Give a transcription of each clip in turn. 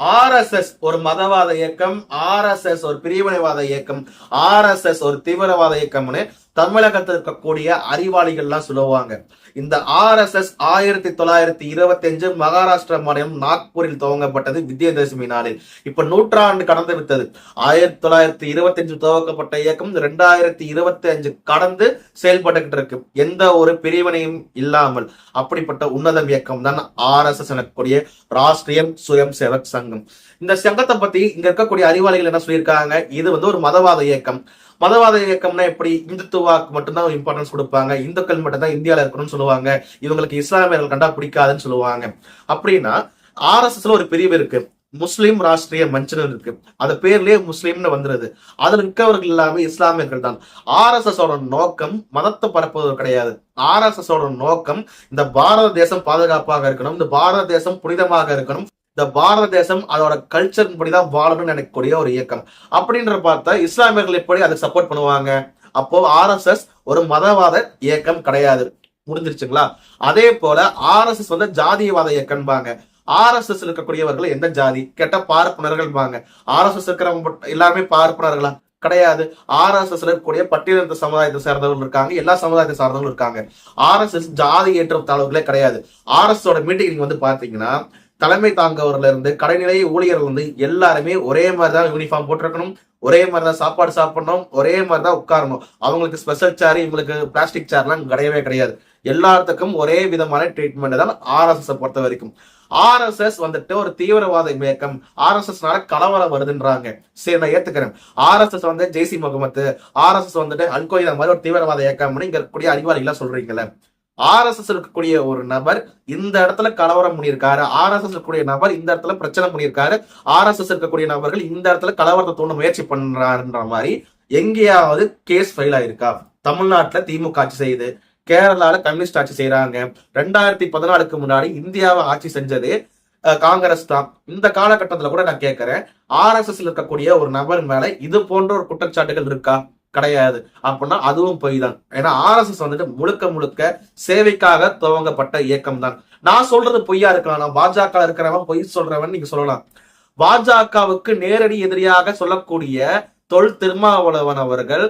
RSS ஒரு மதவாத இயக்கம் ஆர்எஸ்எஸ் ஒரு பிரிவினைவாத இயக்கம் ஆர்எஸ்எஸ் ஒரு தீவிரவாத இயக்கம்னு தமிழகத்தில் இருக்கக்கூடிய அறிவாளிகள்லாம் சொல்லுவாங்க. இந்த ஆர்எஸ்எஸ் ஆயிரத்தி தொள்ளாயிரத்தி இருபத்தி அஞ்சு மகாராஷ்டிரா மாநிலம் நாக்பூரில் துவங்கப்பட்டது விஜயதசமி நாளில். இப்ப நூற்றாண்டு கடந்து விட்டது. ஆயிரத்தி தொள்ளாயிரத்தி இருபத்தி அஞ்சு துவக்கப்பட்ட இயக்கம் ரெண்டாயிரத்தி இருபத்தி அஞ்சு கடந்து செயல்பட்டுக்கிட்டு இருக்கு. எந்த ஒரு பிரிவினையும் இல்லாமல் அப்படிப்பட்ட உன்னதம் இயக்கம் தான் ஆர்எஸ்எஸ் எனக்கூடிய ராஷ்டிரிய சுயம் சேவக் சங்கம். இந்த சங்கத்தை பத்தி இங்க இருக்கக்கூடிய அறிவாளிகள் என்ன சொல்லியிருக்காங்க? இது வந்து ஒரு மதவாத இயக்கம். மதவாத இயக்கம்னா எப்படி? இந்துத்துவாக்கு மட்டும்தான் இம்பார்ட்டன்ஸ் கொடுப்பாங்க. இந்துக்கள் மட்டும்தான் இந்தியாவில் இருக்கணும்னு சொல்லுவாங்க. இவங்களுக்கு இஸ்லாமியர்கள் கண்டா பிடிக்காதுன்னு சொல்லுவாங்க. அப்படின்னா ஆர்எஸ்எஸ்ல ஒரு பிரிவு இருக்கு. முஸ்லீம் ராஷ்டிரிய மஞ்சள் இருக்கு. அது பேர்லயே முஸ்லீம்னு வந்துருது. அதுல இருக்கவர்கள் எல்லாமே இஸ்லாமியர்கள் தான். ஆர்எஸ்எஸ் ஓட நோக்கம் மதத்தை பரப்புவது கிடையாது. ஆர்எஸ்எஸ் ஓட நோக்கம் இந்த பாரத தேசம் பாதுகாப்பாக இருக்கணும். இந்த பாரத தேசம் புனிதமாக இருக்கணும். இந்த பாரத தேசம் அதோட கல்ச்சர் படிதான் வாழணும்னு நினைக்கக்கூடிய ஒரு இயக்கம். அப்படின்ற பார்த்தா இஸ்லாமியர்கள் எப்படி அதுக்கு சப்போர்ட் பண்ணுவாங்க? அப்போ ஆர்எஸ்எஸ் ஒரு மதவாத இயக்கம் கிடையாது. முடிஞ்சிருச்சுங்களா? அதே போல ஆர்எஸ்எஸ் வந்து ஜாதியவாத இயக்கம்பாங்க. ஆர்எஸ்எஸ் இருக்கக்கூடியவர்கள் எந்த ஜாதி? கெட்ட பார்ப்பனர்கள் பாங்க ஆர்எஸ்எஸ் இருக்கிறவங்க எல்லாருமே பார்ப்பனர்களா? கிடையாது. ஆர்எஸ்எஸ்ல இருக்கக்கூடிய பட்டியலிருந்த சமுதாயத்தை சேர்ந்தவர்கள் இருக்காங்க. எல்லா சமுதாயத்தை சார்ந்தவங்களும் இருக்காங்க. ஆர்எஸ்எஸ் ஜாதி ஏற்ற தாழ்வுகளே கிடையாது. ஆர்எஸ் மீட்டிங் வந்து பாத்தீங்கன்னா தலைமை தாங்கவர்ல இருந்து கடைநிலை ஊழியர்கள் இருந்து எல்லாருமே ஒரே மாதிரி தான் யூனிஃபார்ம் போட்டிருக்கணும் ஒரே மாதிரி தான் சாப்பாடு சாப்பிடணும் ஒரே மாதிரி தான் உட்காரணும். அவங்களுக்கு ஸ்பெஷல் சேர் இவங்களுக்கு பிளாஸ்டிக் சேர்லாம் கிடையவே கிடையாது. எல்லாத்துக்கும் ஒரே விதமான ட்ரீட்மெண்ட் தான் ஆர்எஸ்எஸ் பொறுத்த வரைக்கும். ஆர்எஸ்எஸ் வந்துட்டு ஒரு தீவிரவாத இயக்கம். ஆர்எஸ்எஸ்னால கலவரம் வருதுன்றாங்க. சரி நான் ஏத்துக்கிறேன். ஆர்எஸ்எஸ் வந்து ஜெய்சி முகமது ஆர்எஸ்எஸ் வந்துட்டு அல்கொய்தா மாதிரி ஒரு தீவிரவாத இயக்கம்னு இங்க இருக்கக்கூடிய அறிவாளிகளா சொல்றீங்களே ஆர்எஸ்எஸ் இருக்கக்கூடிய ஒரு நபர் இந்த இடத்துல கலவரம் பண்ணியிருக்காரு. ஆர்எஸ்எஸ் இருக்கக்கூடிய நபர் இந்த இடத்துல பிரச்சனை பண்ணியிருக்காரு. ஆர்எஸ்எஸ் இருக்கக்கூடிய நபர்கள் இந்த இடத்துல கலவரத்தை தூண்ட முயற்சி பண்றாருன்ற மாதிரி எங்கேயாவது கேஸ் ஃபைல் ஆயிருக்கா? தமிழ்நாட்டுல திமுக ஆட்சி செய்யுது கேரளால கம்யூனிஸ்ட் ஆட்சி செய்யறாங்க ரெண்டாயிரத்தி பதினாலுக்கு முன்னாடி இந்தியாவை ஆட்சி செஞ்சது காங்கிரஸ் தான். இந்த காலகட்டத்துல கூட நான் கேட்கிறேன் ஆர்எஸ்எஸ் இருக்கக்கூடிய ஒரு நபர் மேல இது போன்ற ஒரு குற்றச்சாட்டுகள் இருக்கா? கிடையாது. அப்படின்னா அதுவும் பொய் தான் ஏன்னா ஆர்எஸ்எஸ் வந்துட்டு முழுக்க முழுக்க சேவைக்காக துவங்கப்பட்ட இயக்கம் தான் நான் சொல்றது பொய்யா இருக்கலாம். நான் பாஜக இருக்கிறவன் பொய் சொல்றவன் நீங்க சொல்லலாம். பாஜகவுக்கு நேரடி எதிரியாக சொல்லக்கூடிய தொல் திருமாவளவன் அவர்கள்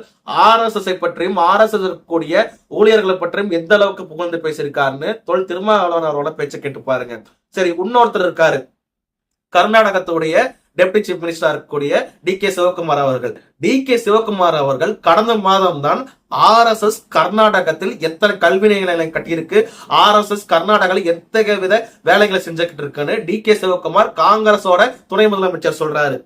ஆர்எஸ்எஸ் பற்றியும் ஆர்எஸ்எஸ் இருக்கக்கூடிய ஊழியர்களை பற்றியும் எந்த அளவுக்கு புகழ்ந்து பேசியிருக்காருன்னு தொல் திருமாவளவன் அவரோட பேச்சை கேட்டு பாருங்க. சரி இன்னொருத்தர் இருக்காரு. கர்நாடகத்துடைய டெப்டி சீஃப் மினிஸ்டரா இருக்கக்கூடிய டி கே சிவகுமார் அவர்கள். டி கே சிவகுமார் அவர்கள் கடந்த மாதம் தான் ஆர்எஸ்எஸ் கர்நாடகத்தில் எத்தனை கல்வி நிலையங்களை கட்டியிருக்கு ஆர்எஸ்எஸ் கர்நாடகாவில் எத்தகைய வித வேலைகளை செஞ்சுக்கிட்டு இருக்குன்னு டி கே சிவகுமார் காங்கிரஸோட துணை முதலமைச்சர் சொல்றாரு.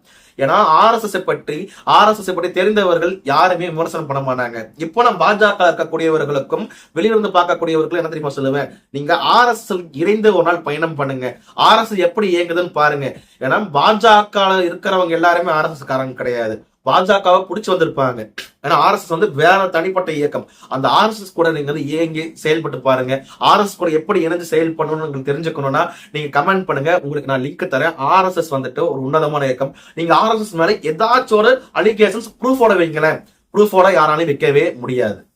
ஏன்னா ஆர்எஸ்எஸ் பற்றி ஆர்எஸ்எஸ் பற்றி தெரிந்தவர்கள் யாருமே விமர்சனம் பண்ண மாட்டாங்க. இப்போ நான் பாஜக இருக்கக்கூடியவர்களுக்கும் வெளியிருந்து பார்க்கக்கூடியவர்களுக்கும் என்ன தெரியுமா சொல்லுவேன்? நீங்க ஆர்எஸ்எஸ் இணைந்து ஒரு நாள் பயணம் பண்ணுங்க. ஆர்எஸ்எஸ் எப்படி இயங்குதுன்னு பாருங்க. ஏன்னா பாஜக இருக்கிறவங்க எல்லாருமே ஆர்எஸ்எஸ் காரங்க கிடையாது. பாஜகவை பிடிச்சி வந்திருப்பாங்க. ஏன்னா ஆர்எஸ்எஸ் வந்து வேற தனிப்பட்ட இயக்கம். அந்த ஆர்எஸ்எஸ் கூட நீங்க வந்து இயங்கி செயல்பட்டு பாருங்க. ஆர்எஸ் கூட எப்படி இணைஞ்சு செயல்படணும்னு உங்களுக்கு தெரிஞ்சுக்கணும்னா நீங்க கமெண்ட் பண்ணுங்க. உங்களுக்கு நான் லிங்க் தரேன். ஆர்எஸ்எஸ் வந்துட்டு ஒரு உன்னதமான இயக்கம். நீங்க ஆர்எஸ்எஸ் மேல ஏதாச்சும் ஒரு அலிகேஷன்ஸ் ப்ரூஃபோட வைங்களேன். ப்ரூஃபோட யாராலையும் வைக்கவே முடியாது.